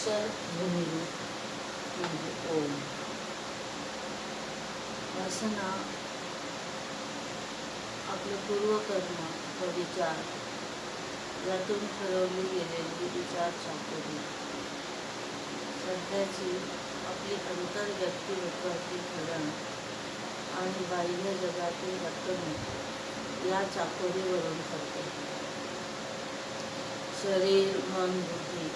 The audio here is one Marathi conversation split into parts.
अक्षर भूमी म्हणजे ओम वासना आपले पूर्वकर्म व विचार यातून ठरवली गेलेली विचार चाकोरी सध्याची आपली अंतर व्यक्तिमत्वाची घडण आणि बाह्य जगातील वर्तणूक या चाकोरीवरून ठरते. शरीर मन बुद्धी.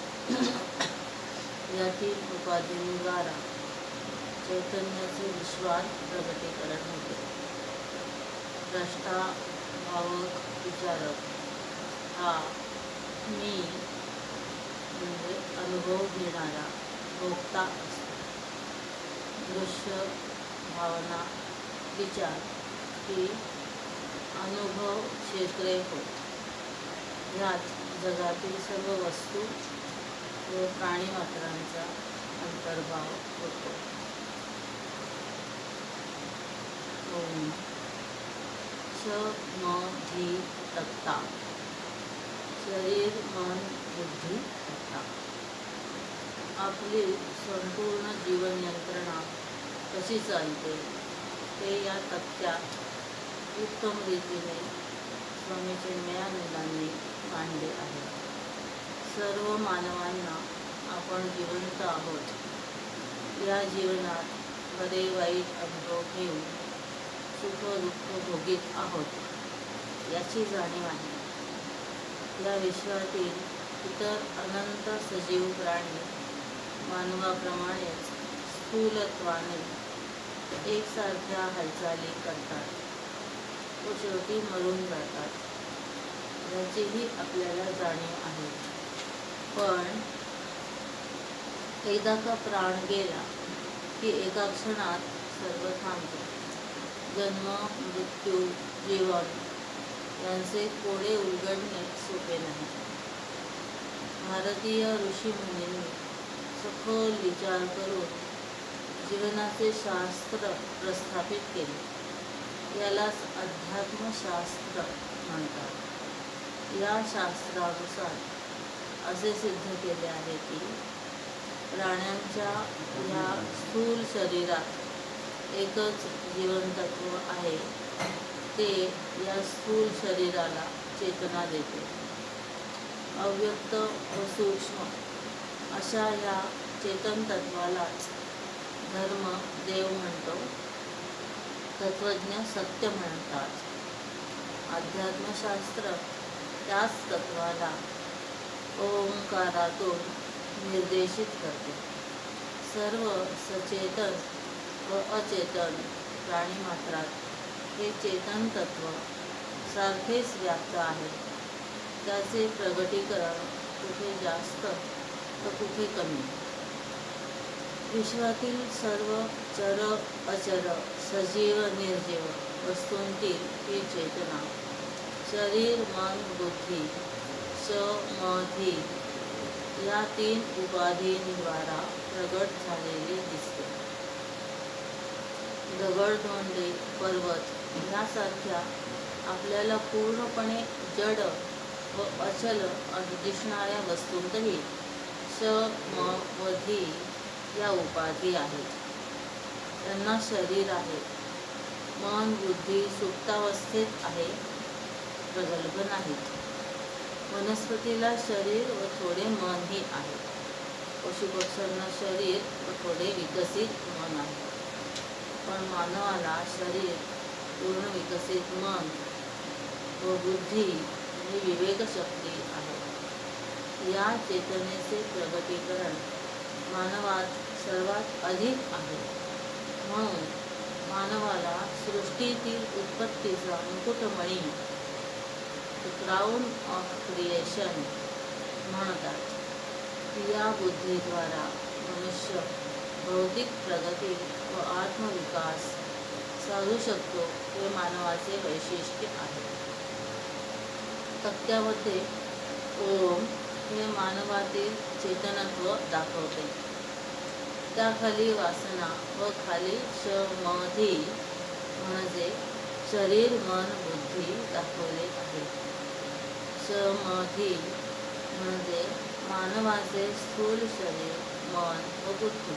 यातील उपाधींद्वारा चैतन्याचे विश्वास प्रगटीकरण होते. द्रष्टा भावक विचारक. हा मी म्हणजे अनुभव घेणारा भोगता असतो. दृश्य भावना विचार ही अनुभव क्षेत्रे होत ह्यात जगातील सर्व वस्तू व प्राणीमात्रांचा अंतर्भाव होतो. म धी तत्ता. शरीर मन बुद्धी तत्ता. आपली संपूर्ण जीवन यंत्रणा कशी चालते ते या तक्त्यात उत्तम रीतीने स्वामी चिन्मयानंदांनी मांडले आहे. सर्व मानवांना आपण जिवंत आहोत. या जीवनात बरे वाईट अनुभव घेऊन सुख दुःख भोगीत आहोत याची जाणीव आहे. या विश्वातील इतर अनंत सजीव प्राणी मानवाप्रमाणेच स्थूलत्वाने एकसारख्या हालचाली करतात. व शेवटी मरून जातात याचीही आपल्याला जाणीव आहे. पण एकदा का प्राण गेला की एका क्षणात सर्व थांबते. जन्म मृत्यू जीवन यांचे कोडे उलगडणे सोपे नाही. भारतीय ऋषी मुनींनी सखोल विचार करून जीवनाचे शास्त्र प्रस्थापित केले. यालाच अध्यात्मशास्त्र म्हणतात. या शास्त्रानुसार असे सिद्ध केले आहे की प्राण्यांच्या या स्थूल शरीरात एकच जीवनतत्व आहे. ते या स्थूल शरीराला चेतना देते. अव्यक्त व सूक्ष्म अशा या चेतन तत्वालाच धर्म देव म्हणतो. तत्वज्ञ सत्य म्हणतात. अध्यात्मशास्त्र त्याच तत्वाला ओंकारातून निर्देशित करते. सर्व सचेतन व अचेतन प्राणीमात्रात हे चेतन तत्व सारखेच व्याप्त आहे. त्याचे प्रगटीकरण कुठे जास्त तर कुठे कमी. विश्वातील सर्व चर अचर सजीव निर्जीव वस्तूंतील ही चेतना शरीर मन बुद्धी समाधी या तीन उपाधींद्वारा प्रगट झालेले दिसते. दगडधोंडे पर्वत ह्यासारख्या आपल्याला पूर्णपणे जड व अचल दिसणाऱ्या वस्तूंतही श या उपाधी आहेत. त्यांना शरीर आहे. मन बुद्धी सुप्तावस्थेत आहे. प्रगल्भ नाहीत. वनस्पतीला शरीर व थोडे मनही आहे. पशुपक्ष्यांना शरीर व थोडे विकसित मन आहे. पण मानवाला शरीर पूर्ण विकसित मन व बुद्धी आणि विवेकशक्ती आहे. या चेतनेचे प्रगतीकरण मानवात सर्वात अधिक आहे. म्हणून मानवाला सृष्टीतील उत्पत्तीचा मुकुटमणी क्राऊन ऑफ क्रिएशन म्हणतात या बुद्धीद्वारा मनुष्य बौद्धिक प्रगती व आत्मविकास साधू शकतो हे मानवाचे वैशिष्ट्य आहे. तक्त्यामध्ये ओम हे मानवातील चेतनत्व दाखवते. त्याखाली वासना व खाली शमधी म्हणजे शरीर मन बुद्धी दाखवले आहे. समाधी म्हणजे मानवाचे स्थूल शरीर मन व बुद्धी.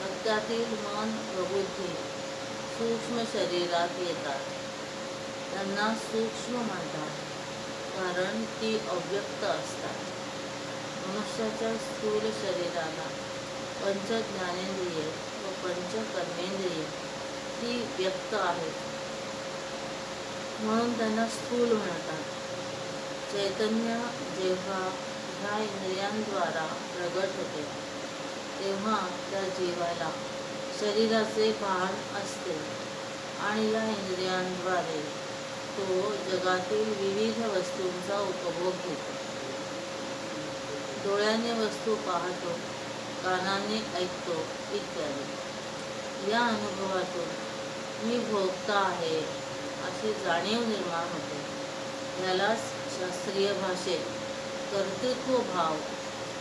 मग मन व बुद्धी सूक्ष्म शरीरात येतात. त्यांना सूक्ष्म म्हणतात कारण ती अव्यक्त असतात. मनुष्याच्या स्थूल शरीराला पंच ज्ञानेंद्रिय व पंच कर्मेंद्रिय ती व्यक्त आहेत. म्हणून त्यांना स्थूल म्हणतात. चैतन्य जेव्हा ह्या इंद्रियांद्वारा प्रगट होते तेव्हा त्या जीवाला शरीराचे भान असते आणि या इंद्रियांद्वारे तो जगातील विविध वस्तूंचा उपभोग घेतो. डोळ्याने वस्तू पाहतो कानाने ऐकतो इत्यादी. या अनुभवातून मी भोगता आहे अशी जाणीव निर्माण होते. यालाच शास्त्रीय भाषेत कर्तृत्व भाव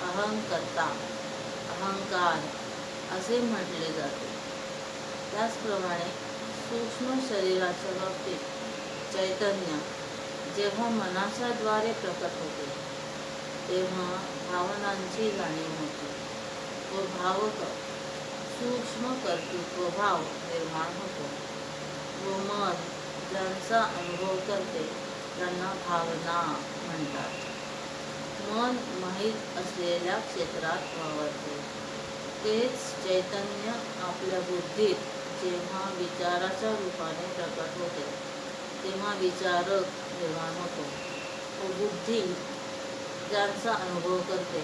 अहंकर्ता अहंकार असे म्हटले जाते. त्याचप्रमाणे सूक्ष्म शरीराच्या बाबतीत चैतन्य जेव्हा मनाच्याद्वारे प्रकट होते तेव्हा भावनांची जाणीव होते. व भावक सूक्ष्म कर्तृत्व भाव निर्माण होतो. व मन ज्यांचा अनुभव करते त्यांना भावना म्हणतात. मन माहीत असलेल्या क्षेत्रात वावरते. तेच चैतन्य आपल्या बुद्धीत जेव्हा विचाराच्या रूपाने प्रकट होते तेव्हा विचारक निर्माण होतो. व बुद्धी ज्यांचा अनुभव करते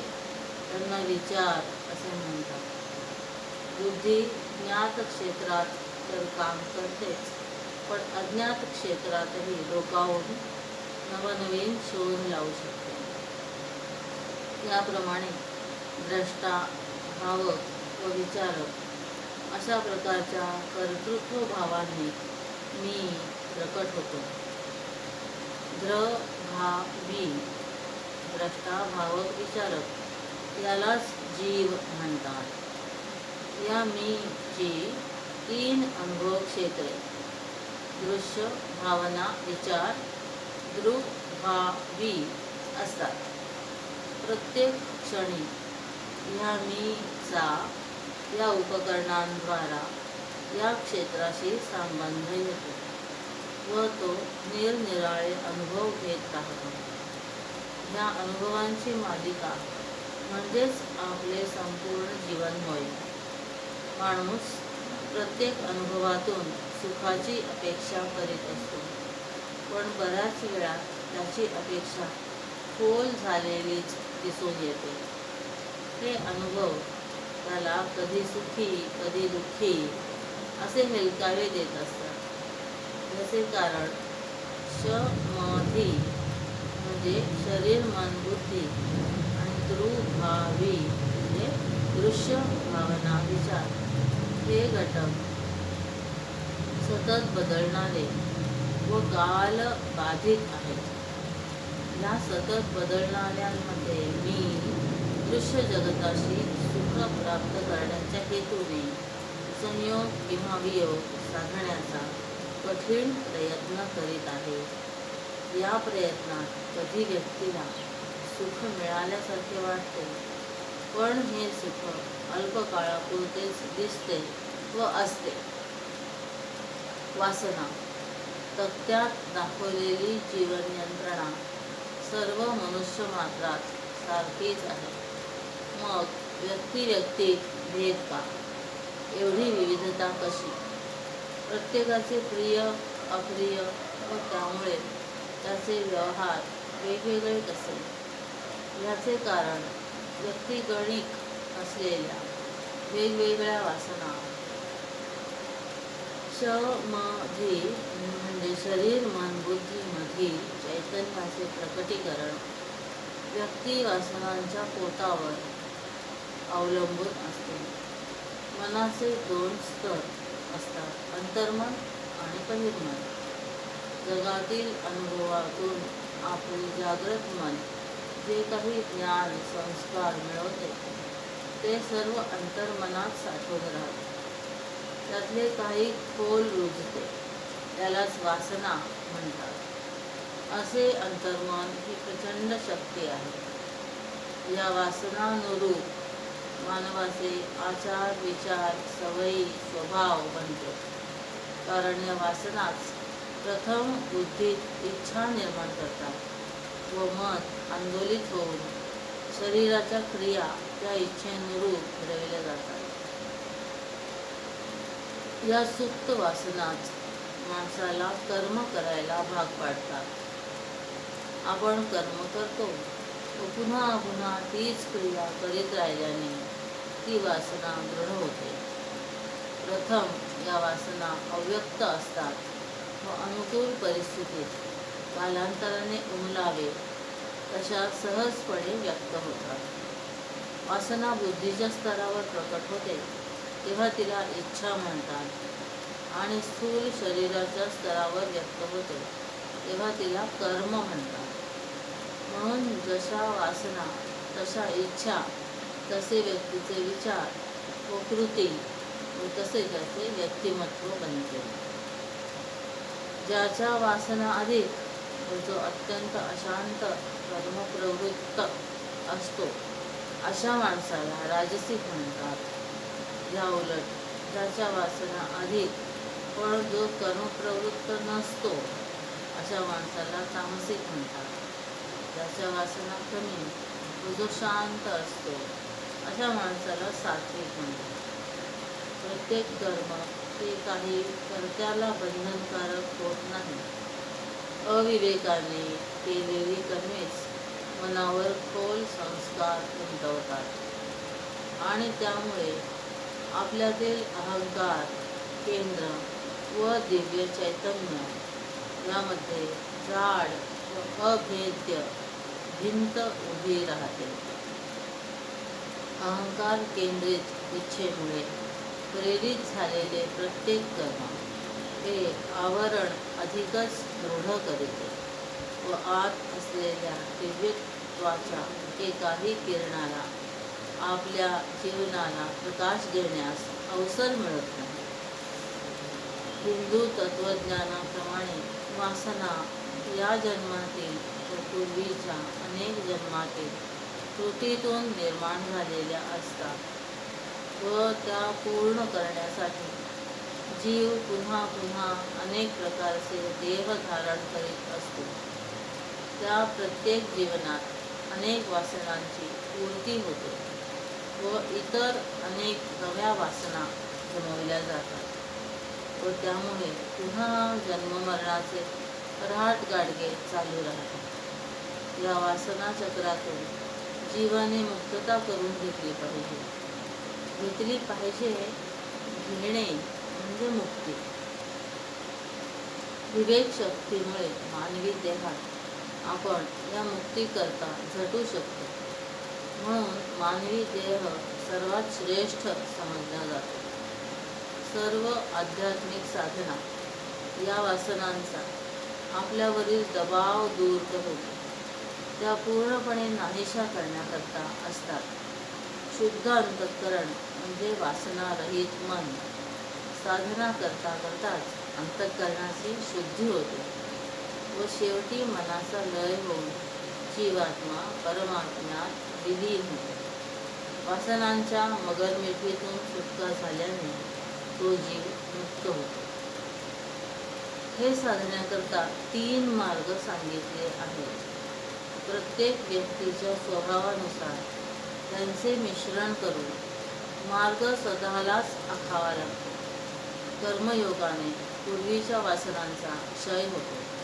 त्यांना विचार असे म्हणतात. बुद्धी ज्ञात क्षेत्रात तर काम करतेच पण अज्ञात क्षेत्रातही डोकावून नवनवीन शोध लावू शकतो. याप्रमाणे द्रष्टा भावक व विचारक अशा प्रकारच्या कर्तृत्व भावाने मी प्रकट होतो. द्र भा बी द्रष्टा भावक विचारक यालाच जीव म्हणतात. या मी मीची तीन अनुभव क्षेत्रे दृश्य भावना विचार दृक असतात. प्रत्येक क्षणी ह्या मीचा या उपकरणांद्वारा या क्षेत्राशी संबंध येतो व तो निरनिराळे अनुभव घेत राहतो. ह्या अनुभवांची मालिका म्हणजेच आपले संपूर्ण जीवन होय. माणूस प्रत्येक अनुभवातून सुखाची अपेक्षा करीत असतो. पण बऱ्याच वेळा त्याची अपेक्षा खोल झालेलीच दिसून येते. हे अनुभव त्याला कधी सुखी कधी दुःखी असे हेलकावे देत असतात. जसे कारण शमधी म्हणजे शरीर मन बुद्धी आणि द्रुभावी म्हणजे दृश्य भावना विचार. हे घटक सतत बदलणारे व गाल बाधित आहेत. या सतत बदलणाऱ्यांमध्ये मी दृश्य जगताशी सुख प्राप्त करण्याच्या हेतूने संयोग किंवा वियोग साधण्याचा कठीण प्रयत्न करीत आहे. या प्रयत्नात कधी व्यक्तीला सुख मिळाल्यासारखे वाटते पण हे सुख अल्पकाळापुरतेच दिसते व असते. वासना तक्त्यात दाखवलेली जीवन यंत्रणा सर्व मनुष्य मात्रात सारखीच आहे. मग व्यक्तिव्यक्ती भेद का एवढी विविधता कशी? प्रत्येकाचे प्रिय अप्रिय व त्यामुळे त्याचे व्यवहार वेगवेगळे कसे? याचे कारण व्यक्तिगणिक असलेल्या वेगवेगळ्या वासना शमधी म्हणजे शरीर मन बुद्धीमधील चैतन्याचे प्रकटीकरण व्यक्ती वासनांच्या पोटावर अवलंबून असते. मनाचे दोन स्तर असतात अंतर्मन आणि बहिर्मन. जगातील अनुभवातून आपले जागृत मन जे काही ज्ञान संस्कार मिळवते ते सर्व अंतर्मनात साठवून राहते. त्यातले काही खोल रुजते. त्यालाच वासना म्हणतात. असे अंतर्मन ही प्रचंड शक्ती आहे. या वासनानुरूप मानवाचे आचार विचार सवयी स्वभाव बनतो. कारण या वासनाच प्रथम बुद्धीत इच्छा निर्माण करतात व मन आंदोलित होऊन शरीराच्या क्रिया त्या इच्छेनुरूप घडविल्या जातात. या सुप्त वासनाच माणसाला कर्म करायला भाग पाडतात. आपण कर्म करतो. व पुन्हा पुन्हा तीच क्रिया करीत राहिल्याने ती वासना दृढ होते. प्रथम या वासना अव्यक्त असतात व अनुकूल परिस्थितीत कालांतराने उमलावे तशा सहजपणे व्यक्त होतात. वासना बुद्धीच्या स्तरावर प्रकट होते. तेव्हा तिला इच्छा म्हणतात. आणि स्थूल शरीराच्या स्तरावर व्यक्त होते. तेव्हा तिला कर्म म्हणतात. म्हणून जशा वासना तशा इच्छा तसे व्यक्तीचे विचार व कृती व तसे त्याचे व्यक्तिमत्व बनते. ज्याच्या वासना अधिक व जो अत्यंत अशांत कर्मप्रवृत्त असतो अशा माणसाला राजसिक म्हणतात. या उलट ज्याच्या वासना अधिक पण जो कर्मप्रवृत्त नसतो अशा माणसाला तामसिक म्हणतात. ज्याच्या वासना कमी तो जो शांत असतो अशा माणसाला सात्विक म्हणतात. प्रत्येक कर्म ते काही कर्त्याला बंधनकारक होत नाही. अविवेकाने केलेली कर्मेच मनावर खोल संस्कार उमटवतात. आणि त्यामुळे आपल्यातील अहंकार केंद्र व दिव्य चैतन्य यामध्ये जाड व अभेद्य भिंत उभी राहते. अहंकार केंद्रित इच्छेमुळे प्रेरित झालेले प्रत्येक कर्म हे आवरण अधिकच दृढ करीते व आत असलेल्या दिव्यत्वाच्या एकाही किरणाला आपल्या जीवनाला प्रकाश देण्यास अवसर मिळत नाही. हिंदू तत्त्वज्ञानाप्रमाणे वासना या जन्मातील व पूर्वीच्या अनेक जन्मातील कृतीतून निर्माण झालेल्या असतात व त्या पूर्ण करण्यासाठी जीव पुन्हा पुन्हा अनेक प्रकारचे देह धारण करीत असतो. त्या प्रत्येक जीवनात अनेक वासनांची पूर्ती होते. व इतर अनेक नव्या वासना जमवल्या जातात. व त्यामुळे पुन्हा जन्ममरणाचे रहाट गाडगे चालू राहतात. या वासना चक्रातून जीवाने मुक्तता करून घेतली पाहिजे. घेतली पाहिजे घेणे म्हणजे मुक्ती. विवेक शक्तीमुळे मानवी देहात आपण या मुक्तीकरता झटू शकतो. म्हणून मानवी देह सर्वात श्रेष्ठ समजला जातो. सर्व आध्यात्मिक साधना या वासनांचा आपल्यावरील दबाव दूर करून त्या पूर्णपणे नाहीशा करण्याकरता असतात. शुद्ध अंतःकरण म्हणजे वासनारहित मन. साधना करता करताच अंतःकरणाची शुद्धी होते व शेवटी मनाचा लय होऊन जीवात्मा परमात्म्यात विलीन वासनांच्या मगरमिठीतून सुटका झाल्याने तो जीव मुक्त होतो. हे साधण्याकरता तीन मार्ग सांगितले आहेत. प्रत्येक व्यक्तीच्या स्वभावानुसार त्यांचे मिश्रण करून मार्ग स्वतःलाच आखावा लागतो. कर्मयोगाने पूर्वीच्या वासनांचा क्षय होतो.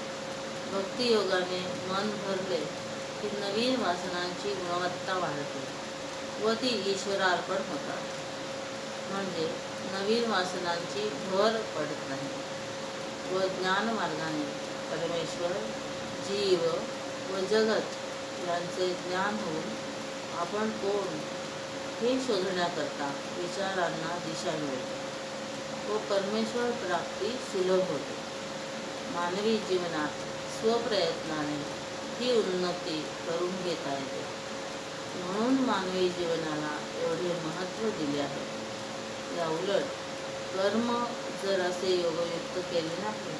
भक्तियोगाने मन भरले की नवीन वासनांची गुणवत्ता वाढते व ती ईश्वरार्पण होतात. म्हणजे नवीन वासनांची भर पडत नाही व ज्ञानमार्गाने परमेश्वर जीव व जगत यांचे ज्ञान होऊन आपण कोण हे शोधण्याकरता विचारांना दिशा मिळते व परमेश्वर प्राप्ती सुलभ होते. मानवी जीवनात स्वप्रयत्नाने ही उन्नती करून घेता येते म्हणून मानवी जीवनाला एवढे महत्त्व दिले आहे. या उलट कर्म जर असे योगयुक्त केले नाही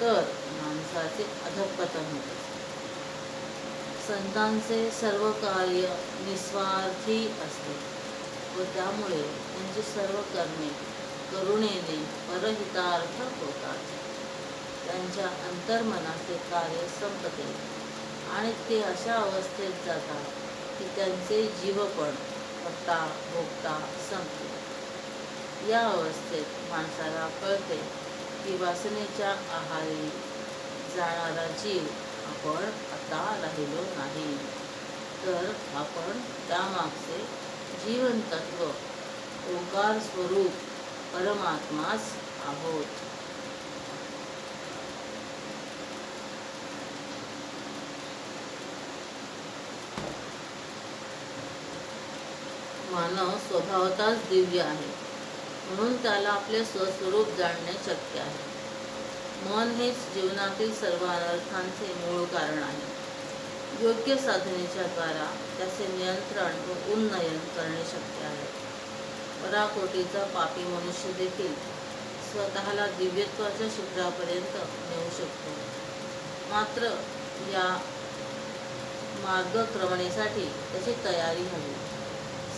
तर माणसाचे अधपतन होते. संतांचे सर्व कार्य निस्वार्थी असते व त्यामुळे त्यांची सर्व कर्मे करुणेने परहितार्थ होतात. त्यांच्या अंतर्मनाचे कार्य संपते. आणि ते अशा अवस्थेत जातात की त्यांचे जीवपण करता भोगता संपते. या अवस्थेत माणसाला कळते की वासनेच्या आहारी जाणारा जीव आपण आता राहिलो नाही. तर आपण त्यामागचे जीवनतत्व ओंकार स्वरूप परमात्माच आहोत. मानव स्वभावताच दिव्य आहे. म्हणून त्याला आपले स्वस्वरूप जाणणे शक्य आहे. मन हेच जीवनातील सर्व अनर्थांचे मूळ कारण आहे. योग्य साधनेच्या द्वारा त्याचे नियंत्रण व उन्नयन करणे शक्य आहे. पराकोटीचा पापी मनुष्य देखील स्वतःला दिव्यत्वाच्या शिखरापर्यंत नेऊ शकतो. मात्र या मार्गक्रमणेसाठी त्याची तयारी हवी.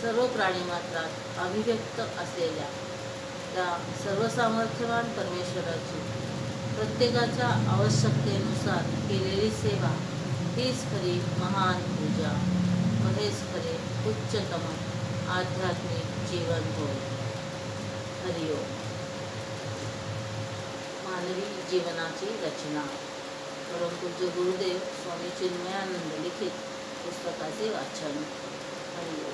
सर्व प्राणीमात्रात अभिव्यक्त असलेल्या त्या सर्वसामर्थ्यवान परमेश्वराची प्रत्येकाच्या आवश्यकतेनुसार केलेली सेवा हीच खरी महान पूजा व हेच खरे उच्चतम आध्यात्मिक जीवन होय. हरिओम मानवी जीवनाची रचना. परमपूज्य गुरुदेव स्वामी चिन्मयानंद लिखित पुस्तकाचे वाचन. हरिओम